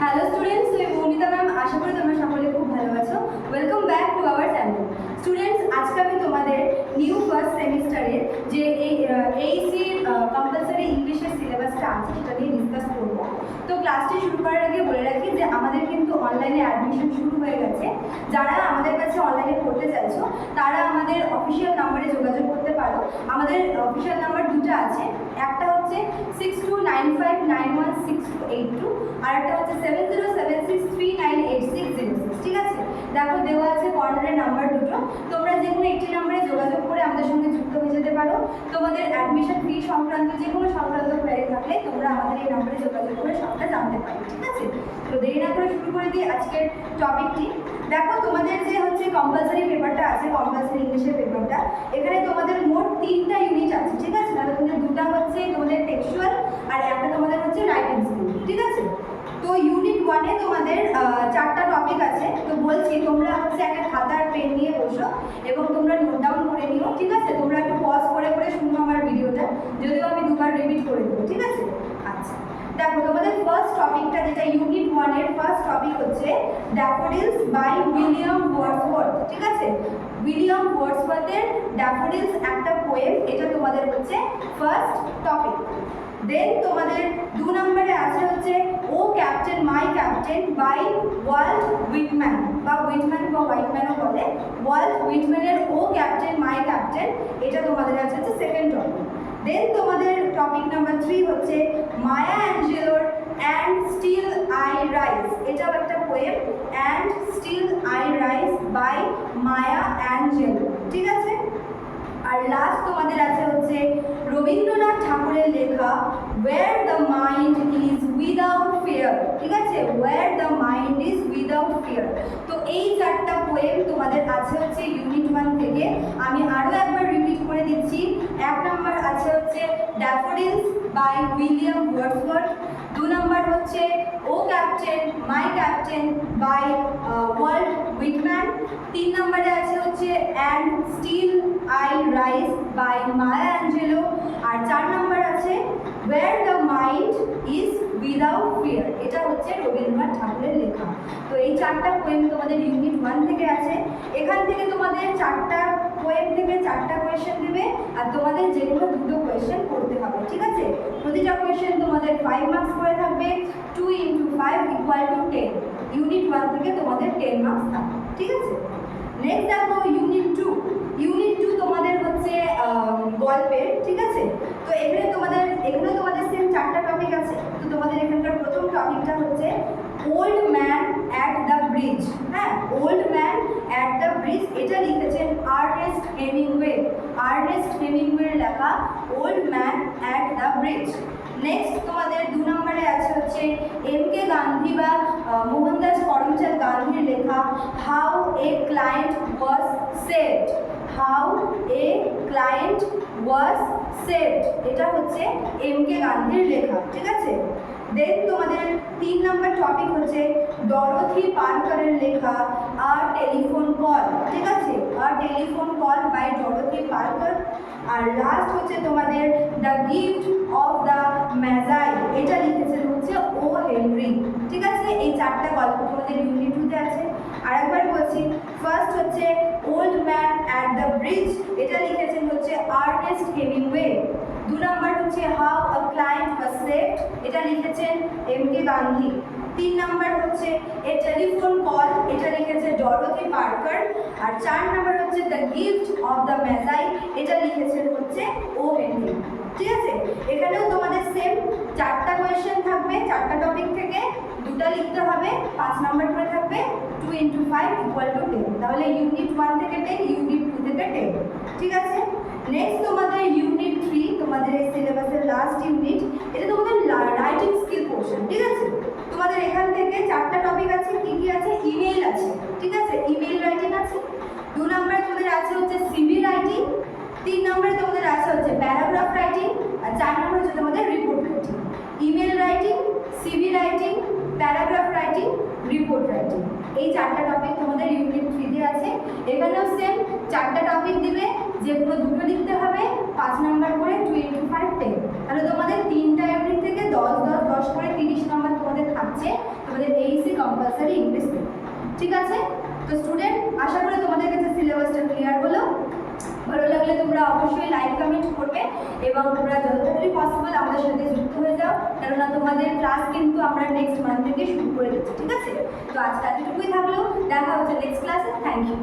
Hello students আমি Moumita ma'am আশা করি তোমরা সকলে খুব ভালো আছো। Welcome back to our channel students আজকে আমি তোমাদের নিউ ফার্স্ট সেমিস্টারের যে এই এইসির কম্পালসারি ইংলিশের সিলেবাসটা আছে, সেটা নিয়ে ডিসকাস করব। তো ক্লাসটি শুরু করার আগে বলে রাখি যে, আমাদের কিন্তু অনলাইনে অ্যাডমিশন শুরু হয়ে গেছে। যারা আমাদের কাছে অনলাইনে পড়তে চাইছো, তারা আমাদের অফিসিয়াল নাম্বারে যোগাযোগ করতে পারো। আমাদের অফিসিয়াল নাম্বার দুটো আছে। একটা হচ্ছে six two nine five nine one six two eight two আর একটা হচ্ছে seven zero seven six three nine eight six zero six ঠিক আছে দেখো দেওয়া আছে কর্নারের নাম্বার দুটো তোমরা যে কোনো একটি নাম্বারে যোগাযোগ করে আমাদের সঙ্গে যুক্ত হয়ে যেতে পারো। তোমাদের অ্যাডমিশন ফি সংক্রান্ত যে কোনো সংক্রান্ত কোয়ারি থাকলে তোমরা আমাদের এই নাম্বারে যোগাযোগ করে সবটা জানতে পারো, ঠিক আছে? তো দেরি না করে শুরু করে দিই আজকের টপিকটি দেখো, তোমাদের যে হচ্ছে কম্পালসারি পেপারটা আছে কম্পালসারি ইংলিশের পেপারটা এখানে তোমাদের মোট তিনটা ইউনিট আছে, ঠিক আছে? মানে তোমাদের দুটা হচ্ছে তোমাদের টেক্সচুয়াল আর একটা তোমাদের হচ্ছে রাইটিং স্কিল ঠিক আছে? ওয়ানে তোমাদের চারটা টপিক আছে। তো বলছি, তোমরা হচ্ছে একটা খাতা আর পেন নিয়ে বসো এবং তোমরা নোট ডাউন করে নিও, ঠিক আছে? তোমরা একটু পজ করে করে শুনো আমার ভিডিওটা যদিও আমি দুবার রিপিট করে দেবো, ঠিক আছে? আচ্ছা। দেখো, তোমাদের ফার্স্ট টপিকটা যেটা ইউনিট ওয়ানের ফার্স্ট টপিক হচ্ছে ড্যাফোডিলস বাই উইলিয়াম ওয়ার্ডসওয়ার্থ ঠিক আছে? উইলিয়াম ওয়ার্ডসওয়ার্থের ড্যাফোডিলস একটা পোয়েম এটা তোমাদের হচ্ছে ফার্স্ট টপিক দেন তোমাদের দু নম্বরে আছে হচ্ছে, O captain captain by Walt Whitman বা উইটম্যান বা হোয়াইটম্যানও বলে। ওয়ার্ল্ড উইটম্যানের ও ক্যাপ্টেন মাই ক্যাপ্টেন এটা তোমাদের আছে হচ্ছে সেকেন্ড টপিক দেন তোমাদের টপিক নাম্বার থ্রি হচ্ছে মায়া অ্যাঞ্জেলোর অ্যান্ড স্টিল আই রাইজ এটাও একটা poem and still I rise by Maya Angelou ঠিক আছে? আর লাস্ট তোমাদের আছে হচ্ছে রবীন্দ্রনাথ ঠাকুরের লেখা where the mind is without fear ঠিক আছে where the mind is fear তো এই চারটা পোয়েম তোমাদের আছে হচ্ছে ইউনিট ওয়ান থেকে। আমি আরও একবার রিপিট করে দিচ্ছি। এক নম্বর আছে হচ্ছে ড্যাফোডিলস বাই উইলিয়াম ওয়ার্ডসওয়ার্থ দু নম্বর হচ্ছে O captain my captain by Walt Whitman তিন নম্বরে আছে হচ্ছে and still I rise by Maya Angelou আর চার নম্বর আছে where the mind is without fear এটা ঠাকুরের লেখা। তো এই চারটা পোয়েম তোমাদের ইউনিট ওয়ান থেকে আছে। এখান থেকে তোমাদের চারটা পোয়েম দেবে চারটা কোয়েশ্চেন দেবে আর তোমাদের যে কোনো দুটো কোয়েশ্চেন করতে হবে, ঠিক আছে? প্রতিটা কোয়েশ্চেন তোমাদের ফাইভ মার্কস করে থাকবে। Two into five equal to ten unit one থেকে তোমাদের টেন মার্কস থাকবে, ঠিক আছে? নেক্সট দেখো ইউনিট টু ইউনিট টু তোমাদের হচ্ছে গল্পের ঠিক আছে? তো এখানে তোমাদের এখানে তোমাদের সেম চারটা টপিক আছে। তো তোমাদের এখানকার প্রথম টপিকটা হচ্ছে old man at the bridge হ্যাঁ old man at the bridge, এটা লিখেছেন আর্নেস্ট হেমিংওয়ে। আর্নেস্ট হেমিংওয়ের লেখা old man at the bridge. Next তোমাদের দু নম্বরে আছে হচ্ছে এম কে গান্ধী বা মোহনদাস করমচাঁদ গান্ধীর লেখা how a client was saved. How a client was saved. এটা হচ্ছে এম কে গান্ধীর লেখা, ঠিক আছে? দেন তোমাদের তিন নম্বর টপিক হচ্ছে ডরথি পার্কারের লেখা আর টেলিফোন কল ঠিক আছে? আর telephone call by Dorothy Parker R last হচ্ছে তোমাদের the gift of the Magi এটা লিখেছেন হচ্ছে ও হেনরি ঠিক আছে? এই চারটা গল্প তোমাদের ইউনিট টুতে আছে। আরেকবার বলছি ফার্স্ট হচ্ছে old man at the bridge এটা লিখেছেন হচ্ছে আর্নেস্ট হেমিংওয়ে দু নম্বর হচ্ছে how a client was saved এটা লিখেছেন এম কে গান্ধী তিন নম্বর হচ্ছে এ টেলিফোন কল এটা লিখেছে ডরথি পার্কার আর চার নম্বর হচ্ছে the gift of the Magi এটা লিখেছেন হচ্ছে ও হেনরি ঠিক আছে? এখানেও তোমাদের সেম চারটা কোয়েশ্চেন থাকবে, চারটা টপিক থেকে দুটা লিখতে হবে, পাঁচ নম্বর করে থাকবে two into five equal to ten তাহলে ইউনিট ওয়ান থেকে টেন ইউনিট টু থেকে টেন ঠিক আছে? নেক্সট তোমাদের ইউনিট তোমাদের এই সিলেবাসের লাস্ট ইউনিট এটা তোমাদের রাইটিং স্কিল পোর্শন ঠিক আছে? তোমাদের এখান থেকে চারটা টপিক আছে, কি কি আছে? ইমেল আছে, ঠিক আছে? ইমেল রাইটিং আছে, দু নম্বরে তোমাদের আছে হচ্ছে সিভি রাইটিং তিন নম্বরে তোমাদের আছে হচ্ছে প্যারাগ্রাফ রাইটিং আর চার নম্বর হচ্ছে তোমাদের report writing email writing CV writing paragraph writing report writing এই চারটা টপিক তোমাদের ইউনিট থ্রিতে আছে। এখানেও সেম চারটা টপিক দিবে যে কোনো দুটো লিখতে হবে পাঁচ নাম্বার করে টু ইন্টু ফাইভ টেন তাহলে তোমাদের তিনটা ইউনিট থেকে দশ দশ দশ করে তিরিশ নাম্বার তোমাদের থাকছে তো তোমাদের এইসি কম্পালসারি ইংলিশ ঠিক আছে? তো স্টুডেন্ট আশা করি তোমাদের কাছে সিলেবাসটা ক্লিয়ার হলো। ভালো লাগলে তোমরা অবশ্যই লাইক কমেন্ট করবে এবং তোমরা যত পসিবল আমাদের সাথে যুক্ত হয়ে যাও, কেননা তোমাদের ক্লাস কিন্তু আমরা নেক্সট মান্থ থেকে শুরু করে দিচ্ছি। ঠিক আছে? তো আজকে এতটুকুই থাকল। দেখা হচ্ছে নেক্সট ক্লাসে থ্যাংক ইউ